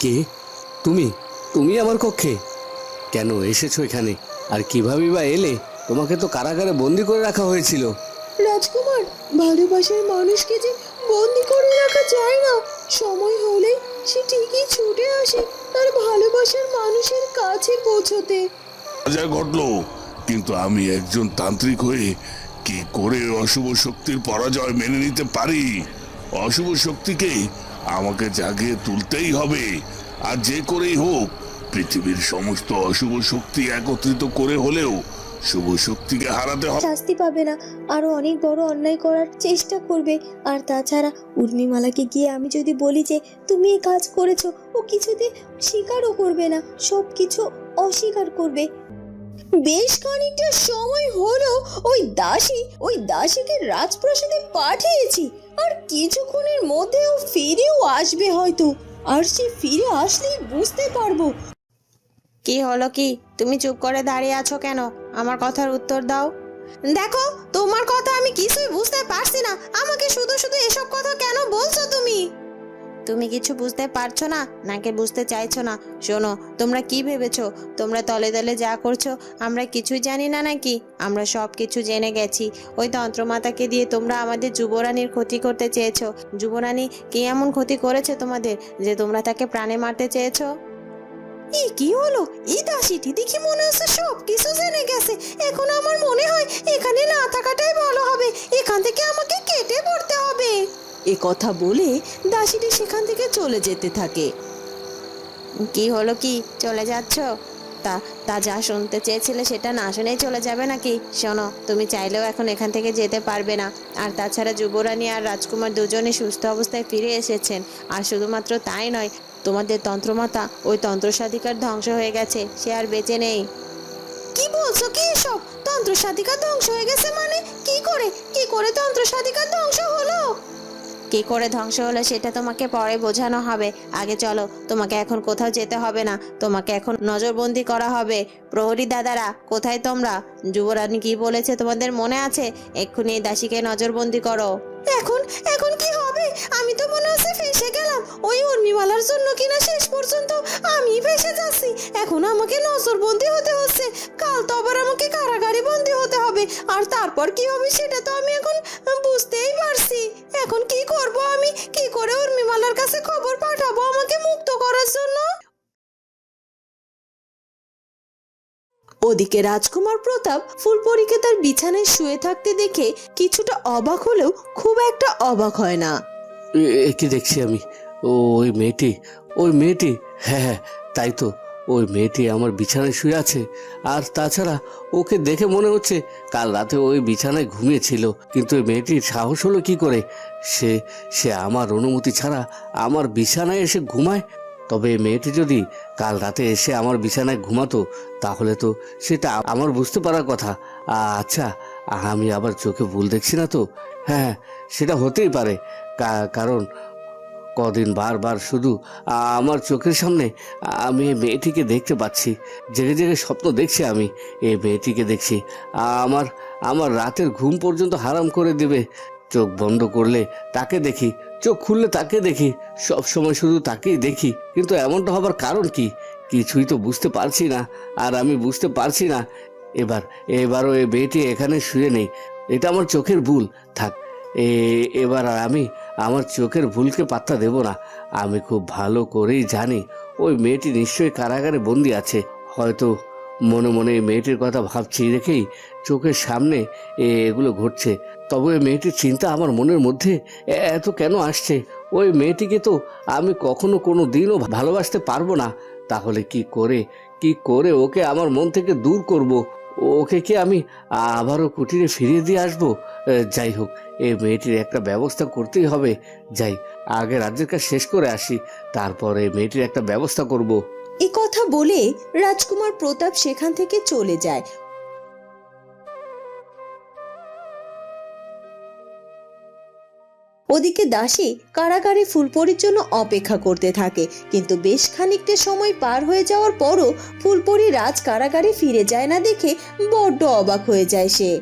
কে? তুমি? তুমি আমার কক্ষে? কেন এসেছ এখানে? আর কীভাবে বা এলে? তোমাকে তো কারাগারে বন্দি করে রাখা হয়েছিল। রাজকুমার ভালোবাসার মানুষকে যে বন্দি করে রাখা যায় না। সময় হলে সে ঠিকই ছুটে আসে তার ভালোবাসার মানুষের কাছে পৌঁছতে। যা ঘটলো কিন্তু আমি একজন তান্ত্রিক হয়ে কি করে অশুভ শক্তির পরাজয় মেনে নিতে পারি? অশুভ শক্তিকে আমাকে জাগিয়ে তুলতেই হবে। আর যে করেই হোক, পৃথিবীর সমস্ত অশুভ শক্তি একত্রিত করে হলেও শুভ শক্তিকে হারাতে হবে। শাস্তি পাবে না। আরও অনেক বড় অন্যায় করার চেষ্টা করবে। আর তাছাড়া উর্মিমালাকে গিয়ে আমি যদি বলি যে, তুমি এই কাজ করেছ, ও কিছুতে স্বীকারও করবে না। সব কিছু অস্বীকার করবে। বেশ খানিকটা সময় হলো ওই দাসী, ওই দাসীকে রাজপ্রাসাদে পাঠিয়েছি। আর কিছুক্ষণের মধ্যে ও ফিরেও আসবে হয়তো। আর সে ফিরে আসলেই বুঝতে পারব। কি হলো কি? তুমি চুপ করে দাঁড়িয়ে আছো কেন? আমার কথার উত্তর দাও। দেখো তোমার কথা আমি কিছুই বুঝতে পারছি না। আমাকে শুধু শুধু এসব কথা কেন বলছো তুমি? তুমি কিছু বুঝতে পারছ না? নাকি বুঝতে চাইছো না? শোনো, তোমরা কি ভেবেছো? তোমরা তলে তলে যা করছ, আমরা কিছুই জানি না নাকি? আমরা সব কিছু জেনে গেছি। ওই তন্ত্রমাতাকে দিয়ে তোমরা আমাদের যুবরানীর ক্ষতি করতে চেয়েছো। যুবরানী কি এমন ক্ষতি করেছে তোমাদের যে তোমরা তাকে প্রাণে মারতে চেয়েছো? এ কি হলো? এই দাসীটি দেখি মনে হচ্ছে সব কিছু জেনে গেছে। এখন আমার মনে হয় এখানে না থাকাটাই ভালো হবে। এখান থেকে আমাকে কেটে পড়তে এ কথা বলে দাসীটি সেখান থেকে চলে যেতে থাকে। কি হলো কি? চলে যাচ্ছ? তা তা যা শুনতে চেয়েছিলে সেটা না শুনেই চলে যাবে নাকি? শোনো, তুমি চাইলেও এখন এখান থেকে যেতে পারবে না। আর তাছাড়া যুবরানী আর রাজকুমার দুজনে সুস্থ অবস্থায় ফিরে এসেছেন। আর শুধুমাত্র তাই নয়, তোমাদের তন্ত্রমাতা ওই তন্ত্রসাধিকার ধ্বংস হয়ে গেছে, সে আর বেঁচে নেই। কি বলছো কি এসব? তন্ত্রসাধিকা ধ্বংস হয়ে গেছে মানে? কি করে? কি করে তন্ত্রসাধিকা ধ্বংস হলো? কি করে ধ্বংস হলো সেটা তোমাকে পরে বোঝানো হবে। আগে চলো, তোমাকে এখন কোথাও যেতে হবে না, তোমাকে এখন নজরবন্দি করা হবে। প্রহরী দাদারা, কোথায় তোমরা? যুবরানী কি বলেছে তোমাদের মনে আছে? এক্ষুনি দাসীকে নজরবন্দি করো। এখন এখন কি হবে? আমি তো মনে হচ্ছে ফেসে গেলাম। ওই উর্মিমালার জন্য কিনা শেষ পর্যন্ত আমি ফেসে যাচ্ছি। এখন আমাকে নজরবন্দি হতে হচ্ছে। কাল তো আবার আমাকে কারাগারে বন্দি হতে হবে। আর তারপর কি হবে সেটা তো আমি এখন বুঝতেই পারছি। এখন কি করব আমি? কি করে উর্মিমালার কাছে খবর পাঠাবো আমাকে মুক্ত করার জন্য? ওদিকে রাজকুমার প্রতাপ ফুলপরীকে তার বিছানায় শুয়ে থাকতে দেখে কিছুটা অবাক হলেও খুব একটা অবাক হয় না। কি দেখছি আমি? ও, ওই মেয়েটি ওই মেয়েটি। হ্যাঁ হ্যাঁ তাই তো। ওই মেয়েটি আমার বিছানায় শুয়ে আছে। আর তাছাড়া ওকে দেখে মনে হচ্ছে কাল রাতে ওই বিছানায় ঘুমিয়েছিল। কিন্তু ওই মেয়েটির সাহস হলো কি করে? সে সে আমার অনুমতি ছাড়া আমার বিছানায় এসে ঘুমায়। তবে মেয়েটি যদি কাল রাতে এসে আমার বিছানায় ঘুমাতো, তাহলে তো সেটা আমার বুঝতে পারার কথা। আচ্ছা আমি আবার চোখে ভুল দেখছি না তো? হ্যাঁ সেটা হতেই পারে। কারণ কদিন বারবার শুধু আমার চোখের সামনে আমি এই মেয়েটিকে দেখতে পাচ্ছি। জেগে জেগে স্বপ্ন দেখছি আমি, এই মেয়েটিকে দেখছি। আমার আমার রাতের ঘুম পর্যন্ত হারাম করে দেবে। চোখ বন্ধ করলে তাকে দেখি। চোখ খুললে তাকে দেখি, সব সময় শুধু তাকেই দেখি। কিন্তু এমনটা হবার কারণ কি? কিছুই তো বুঝতে পারছি না, আর আমি বুঝতে পারছি না। এবার, এবারও এই মেয়েটি এখানে শুয়ে নেই। এটা আমার চোখের ভুল। থাক, এ- এবার আর আমি আমার চোখের ভুলকে পাত্তা দেব না। আমি খুব ভালো করেই জানি ওই মেয়েটি নিশ্চয়ই কারাগারে বন্দি আছে। হয়তো মনে মনে এই মেয়েটির কথা ভাবছি রেখেই চোখের সামনে এ- এগুলো ঘটছে। তবে ওই মেয়েটির চিন্তা আমার মনের মধ্যে এত কেন আসছে? ওই মেয়েটিকে তো আমি কখনো কোনো দিনও ভালোবাসতে পারব না। তাহলে কি করে? কি করে ওকে আমার মন থেকে দূর করব? ওকে কি আমি আবারও কুটিরে ফিরিয়ে দিয়ে আসব? যাই হোক এই মেয়েটির একটা ব্যবস্থা করতেই হবে। যাই, আগে রাজ্যের কাজ শেষ করে আসি, তারপরে মেয়েটির একটা ব্যবস্থা করব। এ কথা বলে রাজকুমার প্রতাপ সেখান থেকে চলে যায়। ওদিকে দাসী কারাগারে ফুলপরির জন্য অপেক্ষা করতে থাকে, কিন্তু বেশ খানিকটা সময় পার হয়ে যাওয়ার পরও ফুলপরি রাজ কারাগারে ফিরে যায় না দেখে বড্ড অবাক হয়ে যায় সে।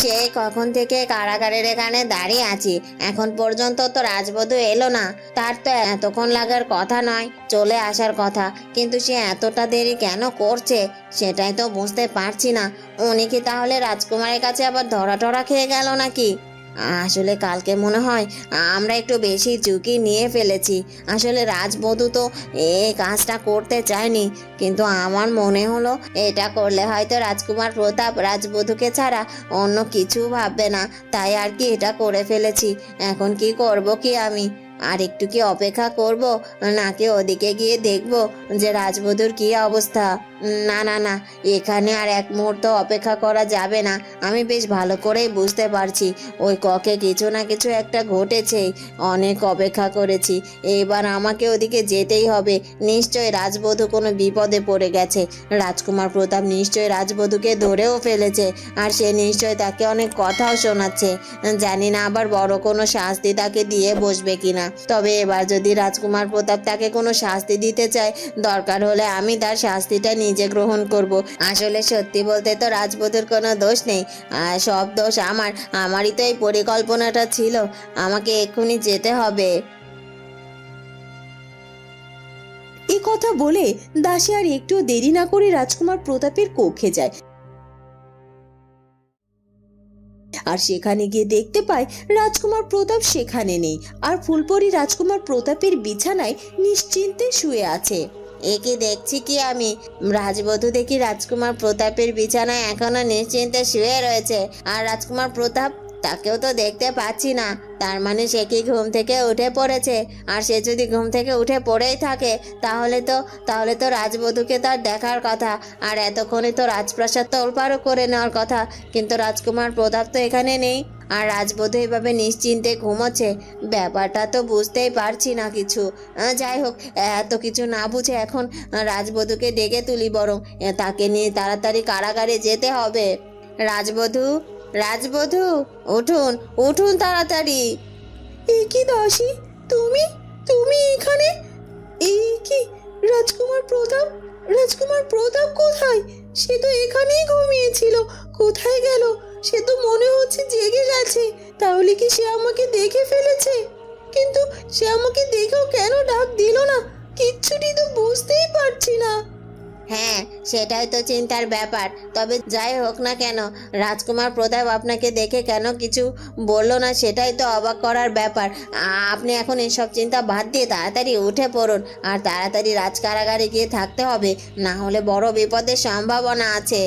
সে কখন থেকে কারাগারের এখানে দাঁড়িয়ে আছি? এখন পর্যন্ত তো রাজবধূ এলো না। তার তো এতক্ষণ লাগার কথা নয়, চলে আসার কথা। কিন্তু সে এতটা দেরি কেন করছে? সেটাই তো বুঝতে পারছি না। উনি কি তাহলে রাজকুমারের কাছে আবার ধরা টরা খেয়ে গেল নাকি? আসলে কালকে মনে হয়, আমরা একটু বেশি ঝুঁকি নিয়ে ফেলেছি। আসলে রাজবধূ তো এই কাজটা করতে চায়নি, কিন্তু আমার মনে হলো এটা করলে হয়তো রাজকুমার প্রতাপ রাজবধূকে ছাড়া অন্য কিছু ভাববে না। তাই আর কি এটা করে ফেলেছি, এখন কি করব কি আমি? আর একটু কি অপেক্ষা করব, নাকি ওদিকে গিয়ে দেখব যে রাজবধূর কি অবস্থা? না না না, এখানে আর এক মুহূর্ত অপেক্ষা করা যাবে না। আমি বেশ ভালো করেই বুঝতে পারছি, ওই ককে কিছু না কিছু একটা ঘটেছে অনেক অপেক্ষা করেছি। এবার আমাকে ওদিকে যেতেই হবে। নিশ্চয় রাজবধূ কোনো বিপদে পড়ে গেছে। রাজকুমার প্রতাপ নিশ্চয় রাজবধূকে ধরেও ফেলেছে, আর সে নিশ্চয় তাকে অনেক কথাও শোনাচ্ছে। জানি না আবার বড় কোনো শাস্তি তাকে দিয়ে বসবে কিনা। তবে এবার যদি রাজকুমার প্রতাপ তাকে কোনো শাস্তি দিতে চায়, দরকার হলে আমি তার শাস্তিটা নিজে গ্রহণ করব। আসলে সত্যি বলতে তো রাজবধূর কোনো দোষ নেই। সব দোষ আমার। আমারই তো এই পরিকল্পনাটা ছিল। আমাকে এক্ষুনি যেতে হবে। এ কথা বলে দাসী আর একটু দেরি না করে রাজকুমার প্রতাপের কক্ষে যায়। আর সেখানে গিয়ে দেখতে পায় রাজকুমার প্রতাপ সেখানে নেই। আর ফুলপরি রাজকুমার প্রতাপের বিছানায় নিশ্চিন্তে শুয়ে আছে। একে দেখছি কি আমি। রাজবধূ দেখি রাজকুমার প্রতাপের বিছানায় এখনও নিশ্চিন্তে শুয়ে রয়েছে। আর রাজকুমার প্রতাপ, তাকেও তো দেখতে পাচ্ছি না। তার মানে সে কি ঘুম থেকে উঠে পড়েছে? আর সে যদি ঘুম থেকে উঠে পড়েই থাকে, তাহলে তো তাহলে তো রাজবধূকে তার দেখার কথা। আর এতক্ষণে তো রাজপ্রাসাদ তো তোলপাড়ও করে নেওয়ার কথা। কিন্তু রাজকুমার প্রতাপ তো এখানে নেই। আর রাজবধূ এভাবে নিশ্চিন্তে ঘুমোচ্ছে। ব্যাপারটা তো বুঝতেই পারছি না কিছু। যাই হোক, এত কিছু না বুঝে এখন রাজবধূকে ডেকে তুলি বরং। তাকে নিয়ে তাড়াতাড়ি কারাগারে যেতে হবে। রাজবধূ? রাজবধূ, উঠুন উঠুন তাড়াতাড়ি। এ কি দাসী, তুমি? তুমি এখানে? এই কি, রাজকুমার প্রতাপ? রাজকুমার প্রতাপ কোথায়? সে তো এখানেই ঘুমিয়েছিল, কোথায় গেল? সে তো মনে হচ্ছে জেগে গেছে, তাহলে কি সে আমাকে দেখে ফেলেছে? কিন্তু সে আমাকে দেখেও কেন ডাক দিল না? কিচ্ছুটি তো বুঝতেই পারছি না। হ্যাঁ সেটাই তো চিন্তার ব্যাপার। তবে যাই হোক না কেন, রাজকুমার প্রতাপ আপনাকে দেখে কেন কিছু বলল না সেটাই তো অবাক করার ব্যাপার। আপনি এখন এসব চিন্তা বাদ দিয়ে তাড়াতাড়ি উঠে পড়ুন, আর তাড়াতাড়ি রাজকারাগারে গিয়ে থাকতে হবে, না হলে বড় বিপদের সম্ভাবনা আছে।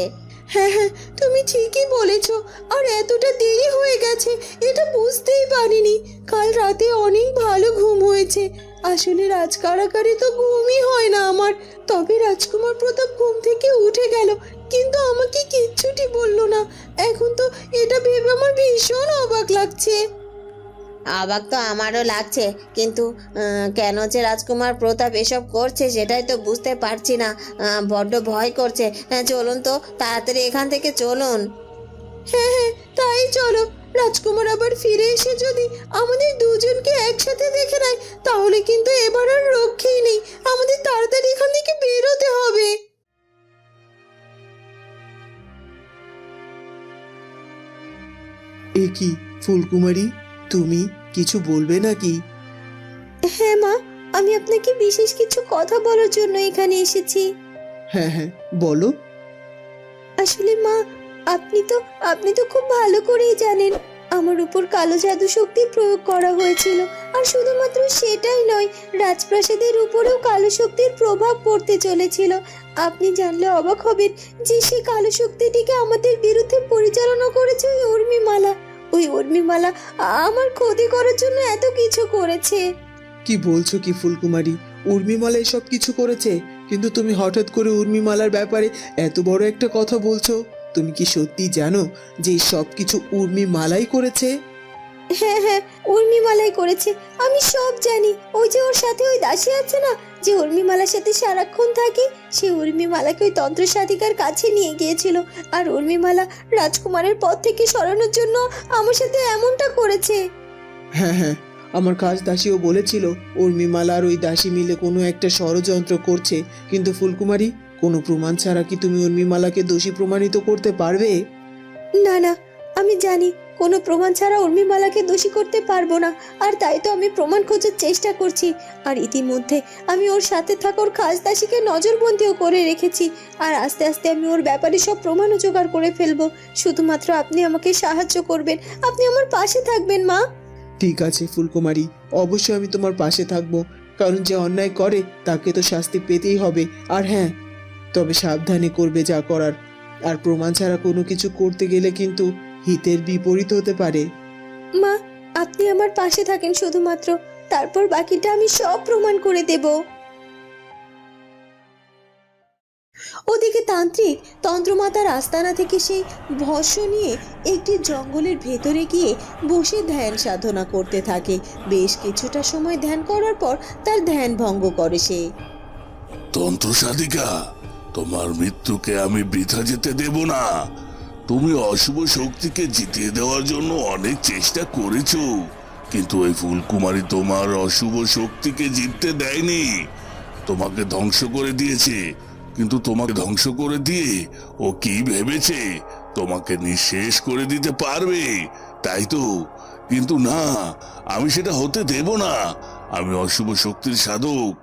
হ্যাঁ হ্যাঁ তুমি ঠিকই বলেছ। আর এতটা দেরি হয়ে গেছে, এটা বুঝতেই পারিনি। কাল রাতে অনেক ভালো ঘুম হয়েছে। আসলে রাজকারাগারে তো ঘুমই হয় না আমার। তবে রাজকুমার প্রতাপ ঘুম থেকে উঠে গেল, কিন্তু আমাকে কিচ্ছুটি বলল না। এখন তো এটা ভেবে আমার ভীষণ অবাক লাগছে। অবাক তো আমারও লাগছে, কিন্তু কেন যে রাজকুমার প্রতাপ এসব করছে সেটাই তো বুঝতে পারছি না বড্ড ভয় করছে। হ্যাঁ চলুন তো, তাড়াতাড়ি এখান থেকে চলুন। হ্যাঁ হ্যাঁ তাই চলো, রাজকুমার আবার ফিরে এসে যদি আমাদের দুজনকে একসাথে দেখে নেয়, তাহলে কিন্তু এবার আর রক্ষেই নেই, আমাদের তাড়াতাড়ি এখান থেকে বেরোতে হবে। এ কি, ফুলকুমারী? তুমি কিছু বলবে নাকি? হ্যাঁ মা আমি আপনাকে বিশেষ কিছু কথা বলার জন্য এখানে এসেছি। হ্যাঁ হ্যাঁ বলো। আসলে মা আপনি তো আপনি তো খুব ভালো করেই জানেন আমার উপর কালো জাদু শক্তির প্রয়োগ করা হয়েছিল আর শুধুমাত্র সেটাই নয় রাজপ্রাসাদের উপরেও কালো শক্তির প্রভাব পড়তে চলেছিল। আপনি জানলে অবাক হবেন যে সেই কালো শক্তিটিকে আমাদের বিরুদ্ধে পরিচালনা করেছে ওই উর্মিমালা। ওই উর্মিমালা আমার ক্ষতি করার জন্য এত কিছু করেছে। কি বলছো কি ফুলকুমারী? উর্মিমালা এসব কিছু করেছে? কিন্তু তুমি হঠাৎ করে উর্মিমালার ব্যাপারে এত বড় একটা কথা বলছো। তুমি কি সত্যি জানো যে সব কিছু উর্মিমালাই করেছে? হ্যাঁ হ্যাঁ উর্মিমালাই করেছে। আমি সব জানি। ওই যে ওর সাথে ওই দাসী আছে না যে উর্মিমালার সাথে সারাক্ষণ থাকে সে উর্মিমালাকে ওই তন্ত্র সাধিকার কাছে নিয়ে গিয়েছিল। আর উর্মিমালা রাজকুমারের পথ থেকে সরানোর জন্য আমার সাথে এমনটা করেছে। হ্যাঁ হ্যাঁ আমার কাজ দাসীও বলেছিল উর্মিমালা আর ওই দাসী মিলে কোনো একটা ষড়যন্ত্র করছে। কিন্তু ফুলকুমারী কোনো প্রমাণ ছাড়া কি তুমি উর্মিমালাকে দোষী প্রমাণিত করতে পারবে? না না আমি জানি কোনো প্রমাণ ছাড়া উর্মিমালাকে দোষী করতে পারব না। আর তাই তো আমি প্রমাণ খোঁজার চেষ্টা করছি। আর ইতিমধ্যে আমি ওর সাথে থাকা ওর খাসদাসীকে নজরবন্দিও করে রেখেছি। আর আস্তে আস্তে আমি ওর ব্যাপারে সব প্রমাণও জোগাড় করে ফেলব। শুধুমাত্র আপনি আমাকে সাহায্য করবেন। আপনি আমার পাশে থাকবেন, মা। ঠিক আছে, ফুলকুমারী। অবশ্যই আমি তোমার পাশে থাকব। কারণ যে অন্যায় করে, তাকে তো শাস্তি পেতেই হবে। আর হ্যাঁ তবে সাবধানে করবে যা করার। আর প্রমাণ ছাড়া কোনো কিছু করতে গেলে কিন্তু হিতের বিপরীত হতে পারে। মা আপনি আমার পাশে থাকেন শুধুমাত্র তারপর বাকিটা আমি সব প্রমাণ করে দেব। ওদিকে তান্ত্রিক তন্ত্রমাতার আস্তানা থেকে সেই ভস্য নিয়ে একটি জঙ্গলের ভেতরে গিয়ে বসে ধ্যান সাধনা করতে থাকে। বেশ কিছুটা সময় ধ্যান করার পর তার ধ্যান ভঙ্গ করে সে। তন্ত্র সাধিকা তোমার মৃত্যুকে আমি বৃথা যেতে দেব না। তুমি অশুভ শক্তিকে জিতিয়ে দেওয়ার জন্য অনেক চেষ্টা করেছ, কিন্তু ওই ফুলকুমারী তোমার অশুভ শক্তিকে জিততে দেয়নি। তোমাকে ধ্বংস করে দিয়েছে, কিন্তু তোমাকে ধ্বংস করে দিয়ে ও কি ভেবেছে? তোমাকে নিঃশেষ করে দিতে পারবে, তাই তো? কিন্তু না, আমি সেটা হতে দেব না। আমি অশুভ শক্তির সাধক,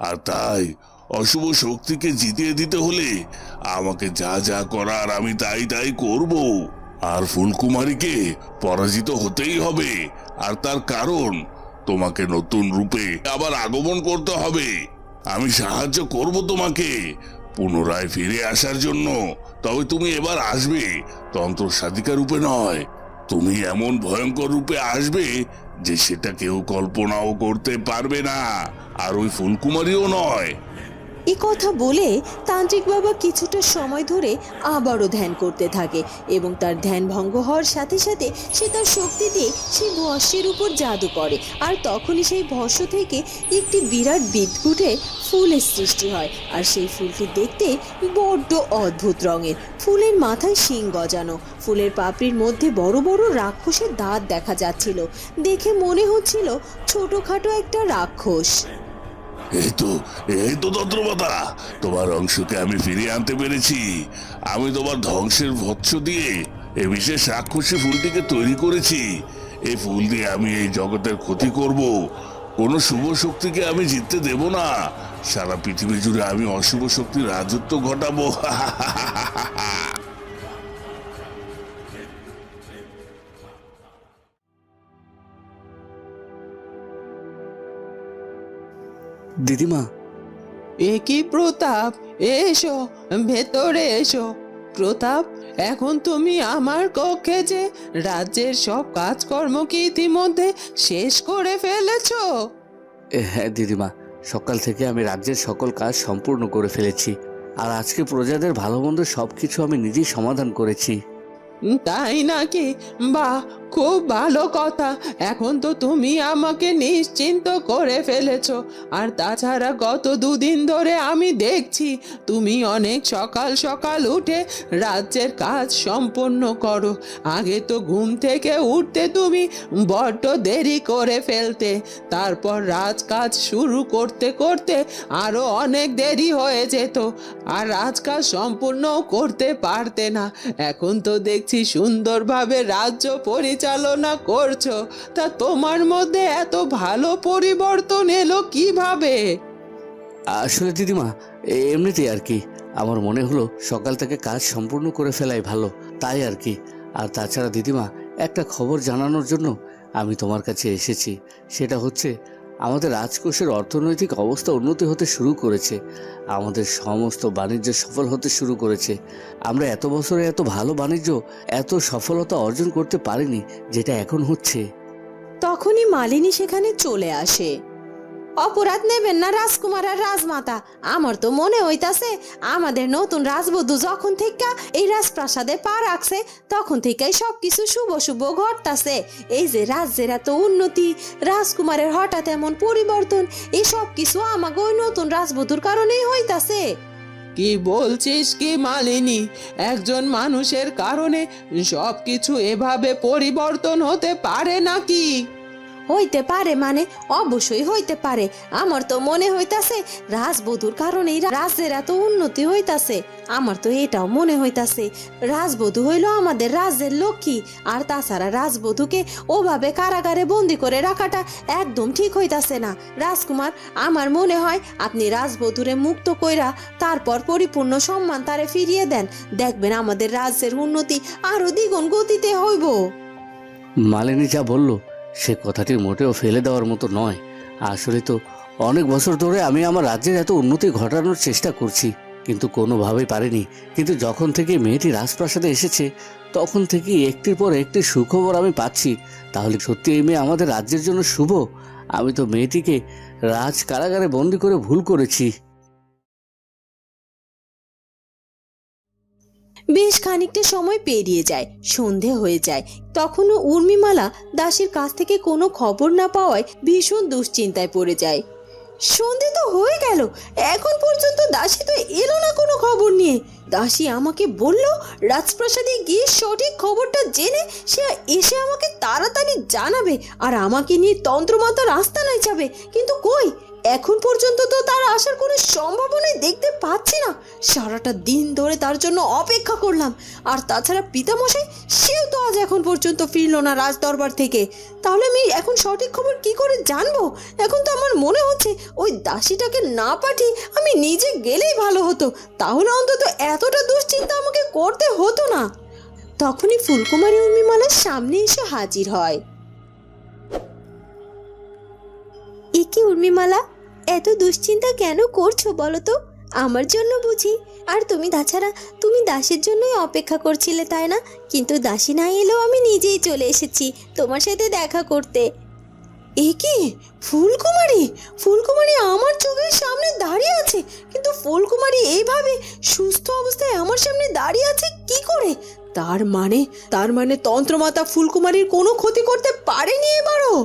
আর তাই অশুভ শক্তিকে জিতিয়ে দিতে হলে আমাকে যা যা করার আমি তাই তাই করব। আর ফুলকুমারীকে পরাজিত হতেই হবে। আর তার কারণ, তোমাকে নতুন রূপে আবার আগমন করতে হবে। আমি সাহায্য করব তোমাকে পুনরায় ফিরে আসার জন্য। তবে তুমি এবার আসবে তন্ত্র সাধিকা রূপে নয়। তুমি এমন ভয়ঙ্কর রূপে আসবে যে সেটা কেউ কল্পনাও করতে পারবে না। আর ওই ফুলকুমারীও নয়। এ কথা বলে তান্ত্রিক বাবা কিছুটা সময় ধরে আবারও ধ্যান করতে থাকে এবং তার ধ্যান ভঙ্গ হওয়ার সাথে সাথে সে তার শক্তি দিয়ে সেই ভস্যের উপর জাদু করে। আর তখনই সেই ভস্য থেকে একটি বিরাট বিদঘুটে ফুলের সৃষ্টি হয়। আর সেই ফুলটি দেখতে বড্ড অদ্ভুত রঙের। ফুলের মাথায় শিং গজানো। ফুলের পাপড়ির মধ্যে বড় বড় রাক্ষসের দাঁত দেখা যাচ্ছিল। দেখে মনে হচ্ছিল ছোটোখাটো একটা রাক্ষস। এই তো এই তো তন্ত্রমাতা তোমার অংশকে আমি ফিরিয়ে আনতে পেরেছি। আমি তোমার ধ্বংসের ভৎস দিয়ে এই বিশেষ রাক্ষসী ফুলটিকে তৈরি করেছি। এই ফুল দিয়ে আমি এই জগতের ক্ষতি করব। কোনো শুভ শক্তিকে আমি জিততে দেব না। সারা পৃথিবী জুড়ে আমি অশুভ শক্তির রাজত্ব ঘটাবো। দিদিমা। এ কি প্রতাপ এসো ভেতরে এসো। প্রতাপ এখন তুমি আমার কক্ষে যে রাজ্যের সব কাজকর্ম কি ইতিমধ্যে শেষ করে ফেলেছ? হ্যাঁ দিদিমা সকাল থেকে আমি রাজ্যের সকল কাজ সম্পূর্ণ করে ফেলেছি। আর আজকে প্রজাদের ভালো মন্দ সব কিছু আমি নিজেই সমাধান করেছি। তাই নাকি? বাহ খুব ভালো কথা। এখন তো তুমি আমাকে নিশ্চিন্ত করে ফেলেছো। আর তাছাড়া গত দুদিন ধরে আমি দেখছি তুমি অনেক সকাল সকাল উঠে রাজ্যের কাজ সম্পন্ন করো। আগে তো ঘুম থেকে উঠতে তুমি বড্ড দেরি করে ফেলতে। তারপর রাজকাজ শুরু করতে করতে আরও অনেক দেরি হয়ে যেত। আর রাজকাজ সম্পূর্ণ করতে পারতে না। এখন তো দেখছি সুন্দরভাবে রাজ্য পরিচালনা করছ, তা তোমার মধ্যে এত ভালো পরিবর্তন এলো কীভাবে? আসলে দিদিমা, এমনিতেই আর কি। আমার মনে হলো সকাল থেকে কাজ সম্পূর্ণ করে ফেলাই ভালো, তাই আর কি। আর তাছাড়া দিদিমা, একটা খবর জানানোর জন্য আমি তোমার কাছে এসেছি। সেটা হচ্ছে আমাদের রাজকোষের অর্থনৈতিক অবস্থা উন্নতি হতে শুরু করেছে। আমাদের সমস্ত বাণিজ্য সফল হতে শুরু করেছে। আমরা এত বছরে এত ভালো বাণিজ্য, এত সফলতা অর্জন করতে পারিনি, যেটা এখন হচ্ছে। তখনই মালিনী সেখানে চলে আসে। অপরাধ নেবেন না রাজকুমার আর রাজমাতা। আমার তো মনে হইতাছে, আমাদের নতুন রাজবধূ যখন থেকে এই রাজপ্রাসাদে পা রাখছে, তখন থেকেই সবকিছু শুভ শুভ ঘটতাছে। এই যে রাজ্যের এত উন্নতি, রাজকুমারের হঠাৎ এমন পরিবর্তন, এই সব কিছু আমাকে ওই নতুন রাজবধূর কারণেই হইতাছে। কি বলছিস কি মালিনী? একজন মানুষের কারণে সবকিছু এভাবে পরিবর্তন হতে পারে নাকি? হইতে পারে মানে অবশ্যই হইতে পারে। আমার তো মনে হইতাছে, রাজবধূর কারণেই রাজ্যের এত উন্নতি হইতাছে। আমার তো এটাও মনে হইতাছে, রাজবধূ হইল আমাদের রাজ্যের লক্ষ্মী। আর তাছাড়া রাজবধূকে ওভাবে কারাগারে বন্দি করে রাখাটা একদম ঠিক হইতাছে না। রাজকুমার, আমার মনে হয় আপনি রাজবধূরে মুক্ত কইরা তারপর পরিপূর্ণ সম্মান তারে ফিরিয়ে দেন। দেখবেন আমাদের রাজ্যের উন্নতি আরও দ্বিগুণ গতিতে হইব। মালিনী যা বলল সে কথাটি মোটেও ফেলে দেওয়ার মতো নয়। আসলে তো অনেক বছর ধরে আমি আমার রাজ্যের এত উন্নতি ঘটানোর চেষ্টা করছি, কিন্তু কোনোভাবেই পারিনি। কিন্তু যখন থেকে মেয়েটি রাজপ্রাসাদে এসেছে, তখন থেকে একটির পর একটি সুখবর আমি পাচ্ছি। তাহলে সত্যি এই মেয়ে আমাদের রাজ্যের জন্য শুভ? আমি তো মেয়েটিকে রাজ কারাগারে বন্দি করে ভুল করেছি। বেশ খানিকটা সময় পেরিয়ে যায়, সন্ধে হয়ে যায়। তখনও উর্মিমালা দাসীর কাছ থেকে কোনো খবর না পাওয়ায় ভীষণ দুশ্চিন্তায় পড়ে যায়। সন্ধে তো হয়ে গেল, এখন পর্যন্ত দাসী তো এলো না কোনো খবর নিয়ে। দাসী আমাকে বলল, রাজপ্রাসাদে গিয়ে সঠিক খবরটা জেনে সে এসে আমাকে তাড়াতাড়ি জানাবে, আর আমাকে নিয়ে তন্ত্রমাতার আস্তানায় যাবে। কিন্তু কই? এখন পর্যন্ত তো তার আসার কোনো সম্ভাবনাই দেখতে পাচ্ছি না। সারাটা দিন ধরে তার জন্য অপেক্ষা করলাম। আর তাছাড়া পিতামশাই, সেও তো আজ এখন পর্যন্ত ফিরল না রাজ দরবার থেকে। তাহলে আমি এখন সঠিক খবর কি করে জানব? এখন তো আমার মনে হচ্ছে ওই দাসীটাকে না পাঠিয়ে আমি নিজে গেলেই ভালো হতো। তাহলে অন্তত এতটা দুশ্চিন্তা আমাকে করতে হতো না। তখনই ফুলকুমারী উর্মিমালার সামনে এসে হাজির হয়। এ কি উর্মিমালা? এত দুশ্চিন্তা কেন করছ বলো তো? আমার জন্য বুঝি। আর তুমি তাছাড়া, তুমি দাসের জন্যই অপেক্ষা করছিলে, তাই না? কিন্তু দাসী না এলেও আমি নিজেই চলে এসেছি তোমার সাথে দেখা করতে। এ কি? ফুলকুমারী? ফুলকুমারী আমার চোখের সামনে দাঁড়িয়ে আছে। কিন্তু ফুলকুমারী এইভাবে সুস্থ অবস্থায় আমার সামনে দাঁড়িয়ে আছে কি করে? তার মানে তার মানে তন্ত্রমাতা ফুলকুমারীর কোনো ক্ষতি করতে পারেনি এবারও?